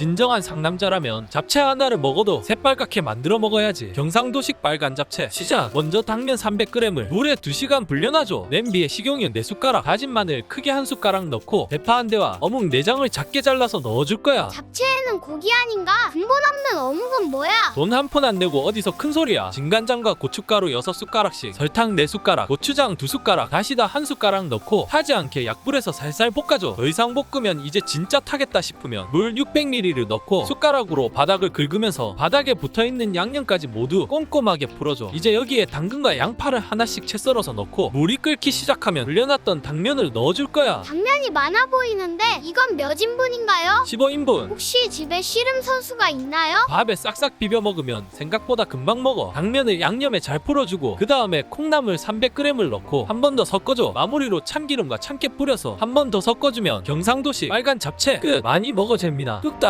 진정한 상남자라면 잡채 하나를 먹어도 새빨갛게 만들어 먹어야지. 경상도식 빨간 잡채. 시작 먼저 당면 300g을 물에 2시간 불려놔줘. 냄비에 식용유 4숟가락 다진 마늘 크게 한 숟가락 넣고 대파 한 대와 어묵 내장을 작게 잘라서 넣어줄 거야. 잡채에는 고기 아닌가? 근본 없는 어묵 은 뭐야? 돈 한 푼 안 내고 어디서 큰 소리야 진간장과 고춧가루 6숟가락씩 설탕 4숟가락 고추장 2숟가락 다시다 1숟가락 넣고 타지 않게 약불에서 살살 볶아줘 더 이상 볶으면 이제 진짜 타겠다 싶으면 물 600ml를 넣고 숟가락으로 바닥을 긁으면서 바닥에 붙어있는 양념까지 모두 꼼꼼하게 풀어줘 이제 여기에 당근과 양파를 하나씩 채 썰어서 넣고 물이 끓기 시작하면 불려놨던 당면을 넣어줄 거야 당면이 많아 보이는데 이건 몇 인분인가요? 15인분 혹시 집에 씨름 선수가 있나요? 밥에 싹싹 비벼 먹으면 생각보다 금방 먹어. 당면을 양념에 잘 풀어주고 그 다음에 콩나물 300g을 넣고 한 번 더 섞어줘. 마무리로 참기름과 참깨 뿌려서 한 번 더 섞어주면 경상도식 빨간 잡채 끝. 많이 먹어 잽니다. 뚝딱